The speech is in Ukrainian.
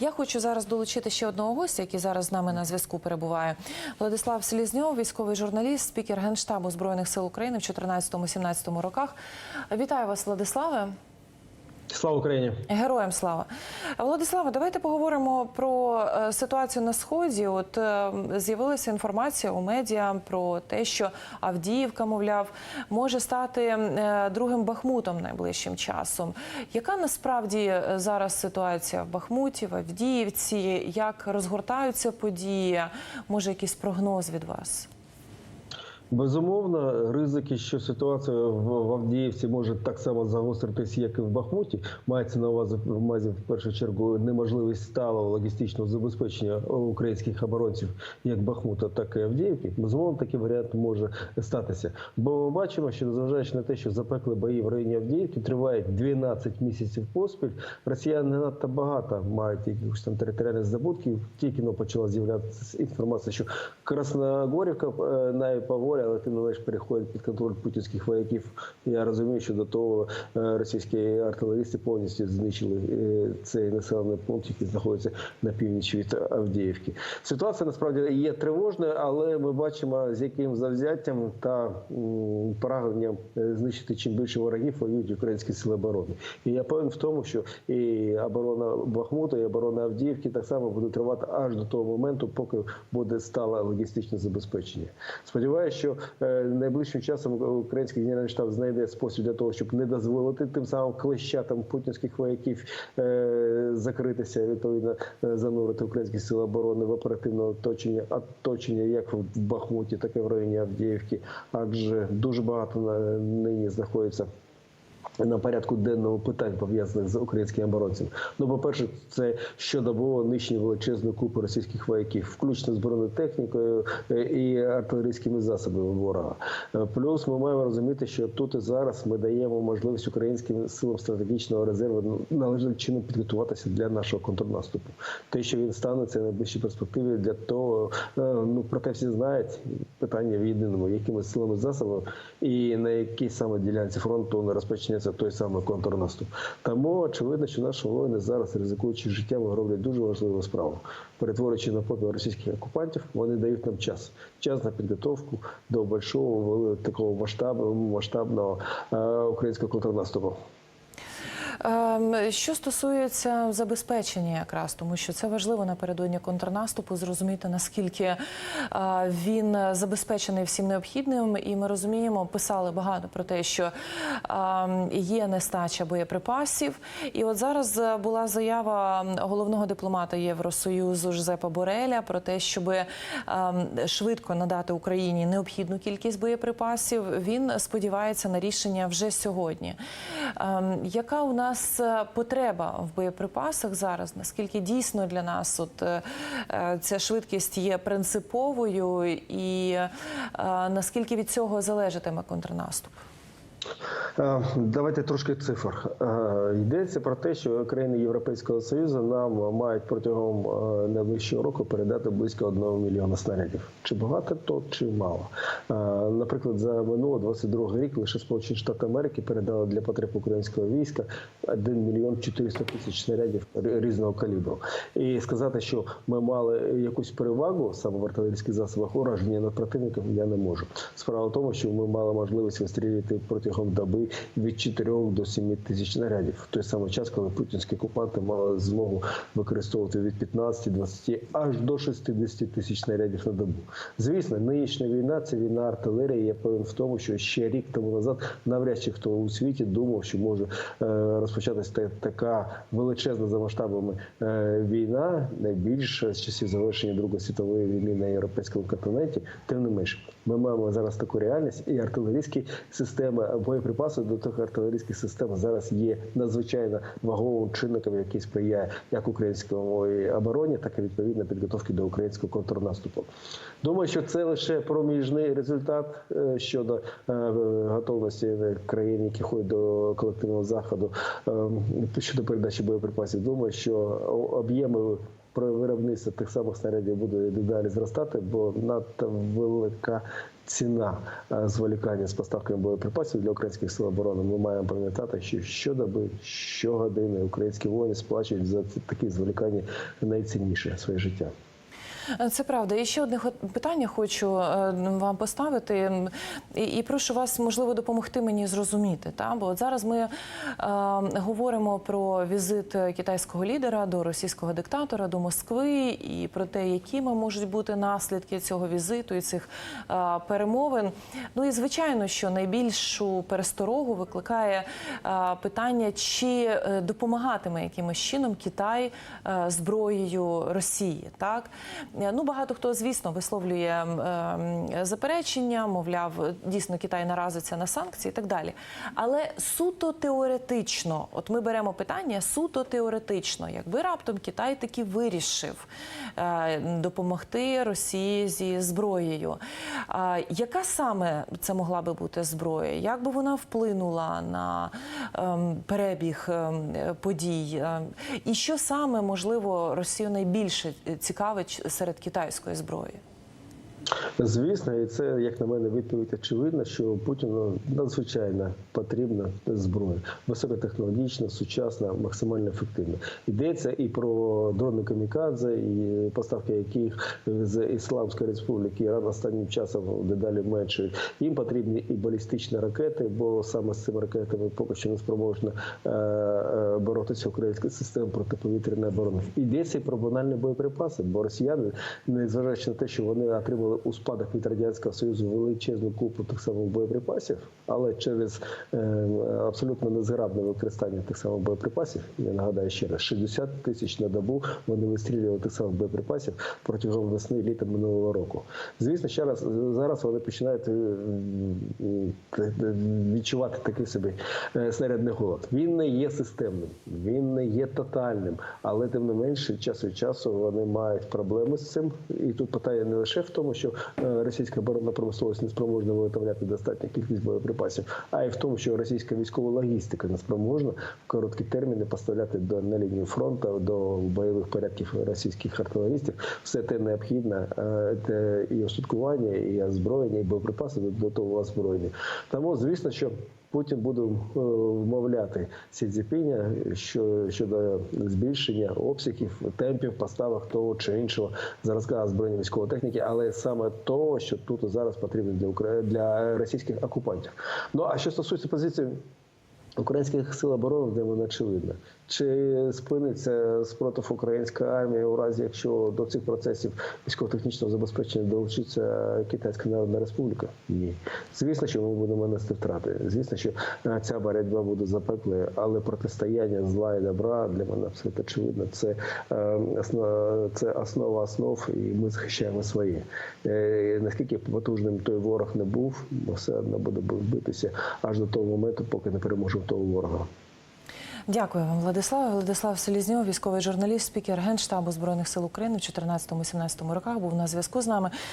Я хочу зараз долучити ще одного гостя, який зараз з нами на зв'язку перебуває. Владислав Селізньов, військовий журналіст, спікер Генштабу Збройних сил України в 2014-2017 роках. Вітаю вас, Владиславе. Слава Україні! Героям слава Владиславе, давайте поговоримо про е, ситуацію на сході. От е, з'явилася інформація у медіа про те, що Авдіївка, мовляв, може стати е, другим Бахмутом найближчим часом. Яка насправді зараз ситуація в Бахмуті, в Авдіївці? Як розгортаються події? Може, якийсь прогноз від вас? Безумовно, ризики, що ситуація в Авдіївці може так само загостритись, як і в Бахмуті, мається на увазі в увазі, в першу чергу неможливість сталого логістичного забезпечення українських оборонців як Бахмута, так і Авдіївки. Безумовно, такий варіант може статися. Бо ми бачимо, що незважаючи на те, що запекли бої в районі Авдіївки, тривають 12 місяців поспіль. Росіяни не надто багато мають якихось там територіальних здобутків. Тільки но почала з'являтися інформація, що Красногорівка е, поволі, але тим не менш переходить під контроль путінських вояків. Я розумію, що до того е, російські артилеристи повністю знищили е, цей населений пункт, який знаходиться на північ від Авдіївки. Ситуація насправді є тривожною, але ми бачимо, з яким завзяттям та прагненням е, знищити чим більше ворогів воюють українські сили оборони. І я певен в тому, що і оборона Бахмута, і оборона Авдіївки так само буде тривати аж до того моменту, поки буде стале логістичне забезпечення. Сподіваюся, що е, найближчим часом український генеральний штаб знайде спосіб для того, щоб не дозволити тим самим клещатам путінських вояків е, закритися, відповідно е, занурити українські сили оборони в оперативне оточення, оточення як в Бахмуті, так і в районі Авдіївки. Адже дуже багато нині знаходиться на порядку денного питань пов'язаних з українськими оборонцями. Ну, по-перше, це щодобово нищення величезної купи російських вояків, включно з бронетехнікою е, і артилерійськими засобами ворога. Е, Плюс ми маємо розуміти, що тут і зараз ми даємо можливість українським силам стратегічного резерву належним чином підготуватися для нашого контрнаступу. Те, що він станеться найближчій перспективі, для того е, ну про те всі знають питання в єдиному, якими силами засобами і на якій саме ділянці фронту не розпочнеться той самий контрнаступ. Тому очевидно, що наші воїни зараз, ризикуючи життям, роблять дуже важливу справу. Перетворюючи на попіл російських окупантів, вони дають нам час. Час на підготовку до большого такого масштабного масштабного е, українського контрнаступу. Ем, Що стосується забезпечення, якраз тому, що це важливо напередодні контрнаступу, зрозуміти наскільки е, він забезпечений всім необхідним, і ми розуміємо, писали багато про те, що ем, є нестача боєприпасів. І от зараз е, була заява головного дипломата Євросоюзу Жозепа Бореля про те, щоб швидко надати Україні необхідну кількість боєприпасів. Він сподівається на рішення вже сьогодні. Ем, Яка у нас е, потреба в боєприпасах зараз? Наскільки дійсно для нас от е, е, ця швидкість є принциповою, і наскільки від цього залежатиме контрнаступ? Давайте трошки цифр. Е, Йдеться про те, що країни Європейського союзу нам мають протягом е, найближчого року передати близько 1 мільйона снарядів. Чи багато то, чи мало? Е, Наприклад, за минуло 22 рік лише Сполучені Штати Америки передали для потреб українського війська 1 мільйон 400 тисяч снарядів різного калібру. І сказати, що ми мали якусь перевагу саме в артилерійських засобах ураження над противником, я не можу. Справа в тому, що ми мали можливість вистрілювати протягом доби від 4 до 7 тисяч снарядів. В той самий час, коли путінські окупанти мали змогу використовувати від 15, 20 аж до 60 тисяч снарядів на добу. Звісно, нинішня війна це війна артилерії. Я певен в тому, що ще рік тому назад навряд чи хто у світі думав, що може е, розпочатися та- така величезна за масштабами е, війна, найбільша з часів завершення Другої світової війни на європейському континенті. Тим не менш, ми маємо зараз таку реальність, і артилерійські системи боєприпаси до тих артилерійських систем зараз є надзвичайно ваговим чинником, який сприяє як українському обороні, так і відповідно підготовки до українського контрнаступу. Думаю, що це лише проміжний результат е, щодо е, готовності країн, які ходять до колективного заходу е, щодо передачі боєприпасів. Думаю, що об'єми виробництво тих самих снарядів буде і далі зростати, бо надто велика ціна е, зволікання з поставками боєприпасів для українських сил оборони. Ми маємо пам'ятати, що щодоби, щогодини українські воїни сплачують за такі зволікання найцінніше своє життя. Це правда. І ще одне питання хочу е, вам поставити. І, і прошу вас, можливо, допомогти мені зрозуміти. Та? Бо от зараз ми е, говоримо про візит китайського лідера до російського диктатора, до Москви, і про те, якими можуть бути наслідки цього візиту і цих е, перемовин. Ну і звичайно, що найбільшу пересторогу викликає е, питання, чи е, допомагатиме якимось чином Китай е, зброєю Росії. Так Е, ну багато хто, звісно, висловлює е, заперечення, мовляв, дійсно Китай наразиться на санкції і так далі. Але суто теоретично, от ми беремо питання суто теоретично, якби раптом Китай таки вирішив е, допомогти Росії зі зброєю. Яка саме це могла би бути зброя? Як би вона вплинула на ем, перебіг ем, подій? Ем, І що саме можливо Росію найбільше цікавить серед китайської зброї? Звісно, і це, як на мене, відповідь очевидна, що Путіну надзвичайно потрібна зброя. Високотехнологічна, сучасна, максимально ефективна. Йдеться і про дрони камікадзе, і поставки яких з Ісламської республіки Іран останнім часом дедалі меншують. Їм потрібні і балістичні ракети, бо саме з цими ракетами поки що не спроможна е, е, боротися українська система протиповітряної оборони. Йдеться і про банальні боєприпаси, бо росіяни, незважаючи на те, що вони отримали у спадок від радянського союзу величезну купу тих самих боєприпасів, але через е, абсолютно незграбне використання тих самих боєприпасів, я нагадаю ще раз, 60 тисяч на добу вони вистрілювали тих самих боєприпасів протягом весни літа минулого року. Звісно, ще раз зараз вони починають е, е, відчувати такий собі снарядний голод. Він не є системним, він не є тотальним, але тим не менше, час від часу вони мають проблеми з цим. І тут питання не лише в тому, що е, російська оборонна промисловість не спроможна виготовляти достатню кількість боєприпасів, а й в тому, що російська військова логістика не спроможна в короткі терміни поставляти до на лінію фронту до бойових порядків російських артилерістів все те необхідне е, те і устаткування, і озброєння, і боєприпаси до того озброєння. Тому звісно, що. Путін буде вмовляти Сі Цзіпіня що щодо збільшення обсягів, темпів поставок того чи іншого зразка збройної військової техніки, але саме того, що тут зараз потрібно для для російських окупантів. Ну а що стосується позиції українських сил оборони, де вона очевидна. Чи спиниться спротив української армії у разі, якщо до цих процесів військово-технічного забезпечення долучиться Китайська Народна Республіка? Ні. Звісно, що ми будемо нести втрати. Звісно, що е, ця боротьба буде запеклою, але протистояння зла і добра для мене абсолютно очевидно. Це, е, основа, це основа основ, і ми захищаємо своє. Е, Наскільки потужним той ворог не був, ми все одно будемо битися аж до того моменту, поки не переможемо того ворога. Дякую вам, Владислав. Владислав Селізньов, військовий журналіст, спікер Генштабу Збройних сил України в 2014-2017 роках був на зв'язку з нами.